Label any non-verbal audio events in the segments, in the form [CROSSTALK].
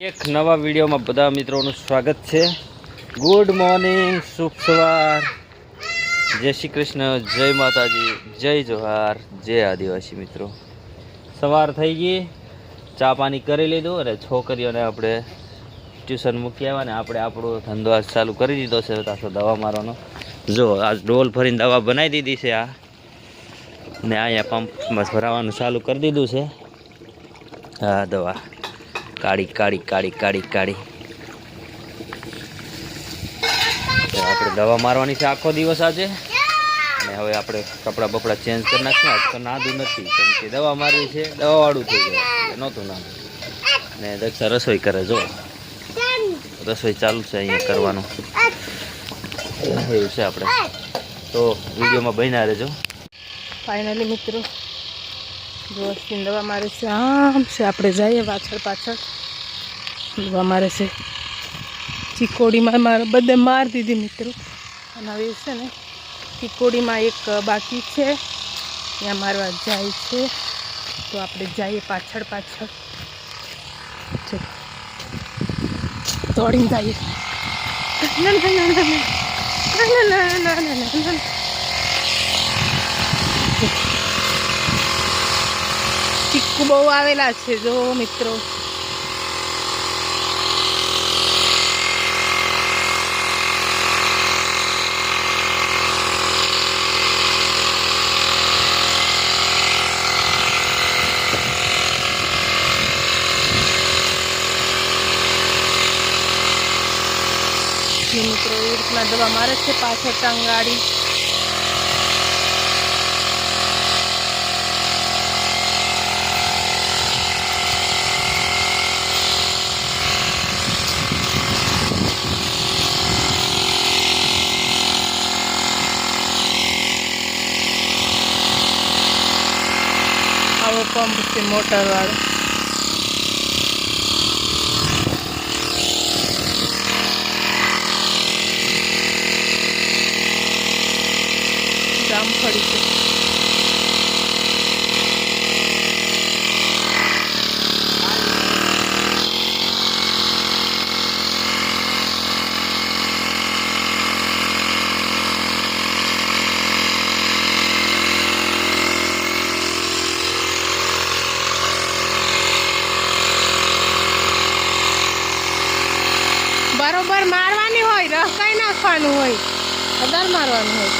એક નવા વિડીયોમાં બધા મિત્રોનું સ્વાગત છે. ગુડ મોર્નિંગ શુભ સવાર. જય શ્રી કૃષ્ણ, જય માતાજી, જય જોહાર, જય આદિવાસી મિત્રો. સવાર થઈ ગઈ, ચા પાણી કરી લીધું અને છોકરીઓને આપણે ટ્યુશન મૂકી આવ્યા ને આપણે આપણો ધંધો આજ ચાલુ કરી દીધો છે. પાછો દવા મારવાનો. જો, આજ ડોલ ભરીને દવા બનાવી દીધી છે આ. ને અહીંયા પંપમાં ભરાવાનું ચાલુ કરી દીધું છે. હા, દવા. કાળી કાળી કાળી કાળી કાળી આપણે દવા મારવાની છે આખો દિવસ આજે. અને હવે આપણે કપડાં બપડા ચેન્જ કરી નાખશું. આજ તો નાદું નથી, કેમ કે દવા મારવી છે, દવાવાળું થઈ જાય નહોતું નાદું. ને દક્ષા રસોઈ કરે જો રસોઈ ચાલુ છે અહીંયા કરવાનું. એવું છે આપણે. તો વિડીયોમાં બન્યા રહેજો. ફાઇનલી મિત્રો. જોશની દવા મારે છે, આમ છે, આપણે જઈએ પાછળ પાછળ. દવા મારે છે. ચીકોડીમાં મારે બધે માર દીધી મિત્રો. અને હવે છે ને, ચીકોડીમાં એક બાકી છે. ત્યાં મારવા જાય છે. તો આપણે જઈએ પાછળ પાછળ. દોડીને જઈએ. ના, ના, ના, ના, ના. ના, ના, ના, ના, ના, ના, ના. ચીક્કુ બહુ આવેલા છે જો મિત્રો જી મિત્રો એ રીતના દવા મારે છે પાછળ ટંગાડી આવો પંપ છે મોટર વાળો જામફળી છે બરોબર મારવાની હોય નાખવાનું હોય અદર મારવાનું હોય.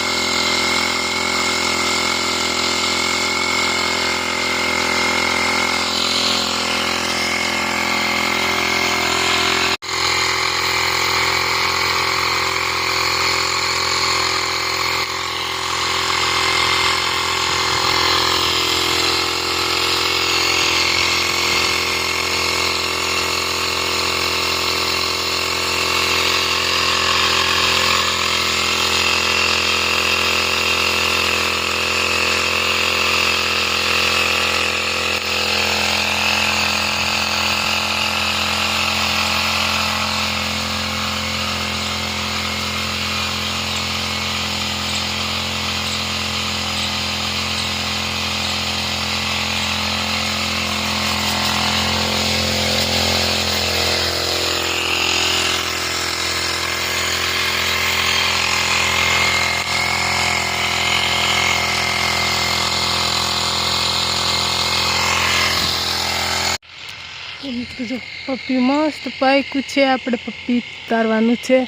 જો પપ્પી મસ્ત પાક્યું છે, આપણે પપ્પી ઉતારવાનું છે.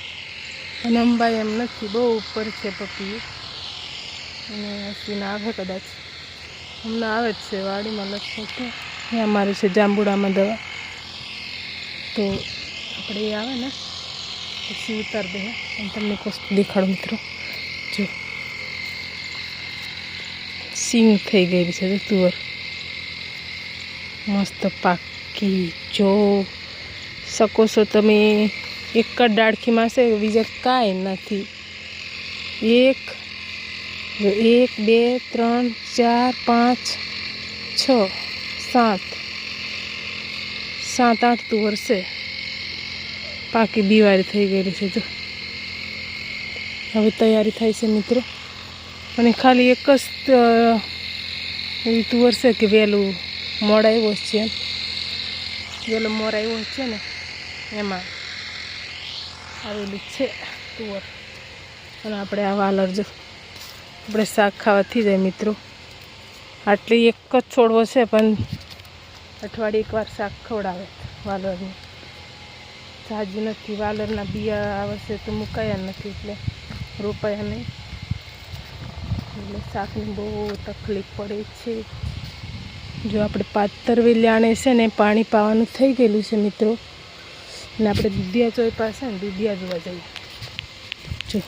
અને અંબાઈ એમ નથી બહુ ઉપર છે પપ્પી. અને હસીને આવે કદાચ. હમણાં આવે જ છે, વાડીમાં લખો તો ત્યાં મારે છે જાંબુડામાં દવા. તો આપણે એ આવે ને, પછી ઉતાર દે અને તમને કોસ્ટ દેખાડો મિત્રો. જો. સિંગ થઈ ગયેલી છે તુવર મસ્ત પાકી. જો શકો છો તમે એક જ ડાળખીમાં છે બીજા કાંઈ નથી. એક એક, બે, ત્રણ, ચાર, પાંચ, છ, સાત. સાત, આઠ તુવર છે પાકી દિવાળી થઈ ગયેલી છે, જો. હવે તૈયારી થાય છે, મિત્રો. અને ખાલી એક જ વર્ષે તુવર છે કે વહેલું મોડા જ છે એમ. વહેલો મોર આવ્યો છે ને, એમાં આવેલું છે તુવર. અને આપણે આ વાલર જો, આપણે શાક ખાવાથી જાય મિત્રો. આટલી એક જ છોડવો છે, પણ અઠવાડિયે એકવાર શાક ખવડાવે વાલરને. સાજુ નથી, વાલરના બિયા આ વર્ષે તો મુકાયા નથી, એટલે રોપાયા નહીં. એટલે શાકની બહુ તકલીફ પડે છે. જો આપણે પાતર વેલ્યાણે છે ને પાણી પાવાનું થઈ ગયેલું છે મિત્રો. અને આપણે દૂધિયા ચોય પાસે ને દૂધિયા જોવા જઈએ. જો,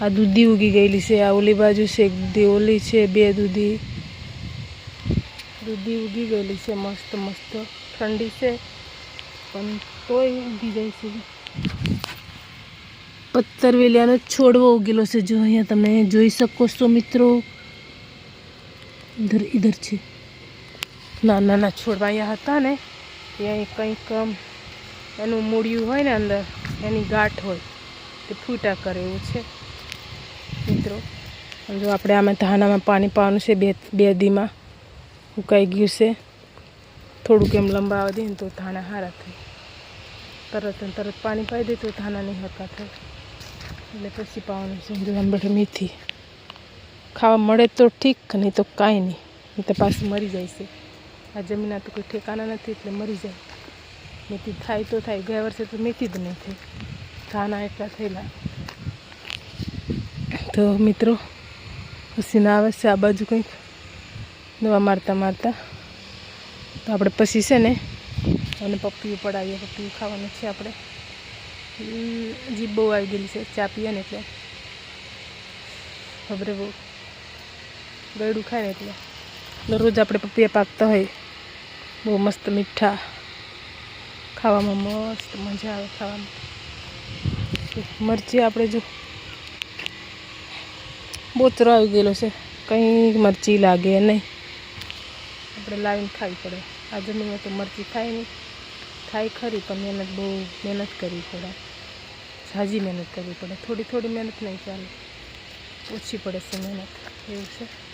આ દૂધી ઉગી ગયેલી છે, આ ઓલી બાજુ છે, એક દૂધી ઓલી છે, બે દૂધી. દૂધી ઉગી ગયેલી છે, મસ્ત મસ્ત. ઠંડી છે, પણ તોય ઉગી જાય છે. પત્તર વેલિયાનો છોડવો ઉગેલો છે, જો અહીંયા તમે જોઈ શકો છો મિત્રો. ઇધર ઇધર છે. નાના નાના છોડવા અહીંયા હતા ને, ત્યાં કંઈક એનું મૂળિયું હોય ને અંદર, એની ગાંઠ હોય, તે ફૂટા કરે એવું છે. મિત્રો જો આપણે આમાં ધાનામાં પાણી પાવાનું છે, બે બે દીમાં ઉકાઈ ગયું છે. થોડુંક એમ લંબાવા ને તો ધાણા હારા થાય. તરત ને તરત પાણી પાઈ દે તો ધાણા નહીં હકા થાય. એટલે પછી પાવાનું છે. જો આમ મેથી ખાવા મળે તો ઠીક, નહીં તો કાંઈ નહીં. નહીં તો પાછું મરી જાય છે. આ જમીનના તો કોઈ ઠેકાણા નથી, એટલે મરી જાય. મેથી થાય તો થાય, ગયા વર્ષે તો મેથી જ નહીં થઈ. ધાના એટલા થયેલા. તો મિત્રો પસીના આવે છે આ બાજુ કંઈક. દવા મારતા મારતા. તો આપણે પછી છે ને, અને પપ્પીઓ પડાવીએ પપ્પીયું ખાવાનું છે આપણે. જીભ બહુ આવી ગયેલી છે, ચા પીએ ને એટલે. ખબર બહુ. ગળું ખાય ને એટલે. દરરોજ આપણે પપ્પીએ પાકતા હોય. બહુ મસ્ત મીઠા ખાવામાં મસ્ત મજા આવે ખાવામાં. મરચી આપણે જો બોચરો આવી ગયેલો છે કંઈ મરચી લાગે નહીં. આપણે લાવીને ખાવી પડે. આ જમીનમાં તો મરચી થાય નહીં. થાય ખરી, પણ મહેનત બહુ મહેનત કરવી પડે. ઝાઝી મહેનત કરવી પડે. થોડી થોડી મહેનત નહીં ચાલે. ઓછી પડે છે મહેનત. એવું છે.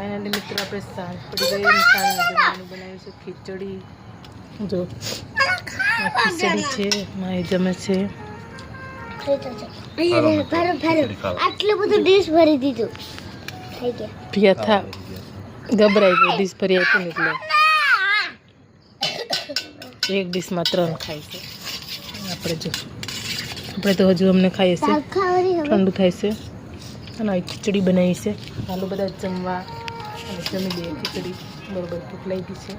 ફાઇનલી મિત્રો આપણે સાંજ પડી ગઈ સાંજનું જમવાનું બનાવ્યું છે ખીચડી. જો ખીચડી છે માય જમે છે. આટલું બધું ડીશ ભરી દીધું. થઈ ગયા. પ્રિયા થા. ગભરાઈ ગઈ ડીશ ભરી ને એટલે [LAUGHS] એક ડીશમાં ત્રણ ખાય છે. આપણે જો આપણે તો હજુ અમને ખાઈએ છીએ ઠંડુ થાય છે. અને ખીચડી બનાવી છે. આલુ બધા જમવા. અને જમી દઈએ ખીચડી બરોબર ભૂખ લાગી છે